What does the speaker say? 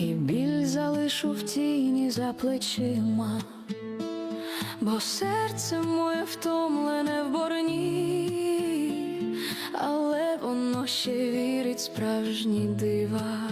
І біль залишу в тіні за плечима, бо серце моє втомлене в борні, але воно ще вірить справжні дива.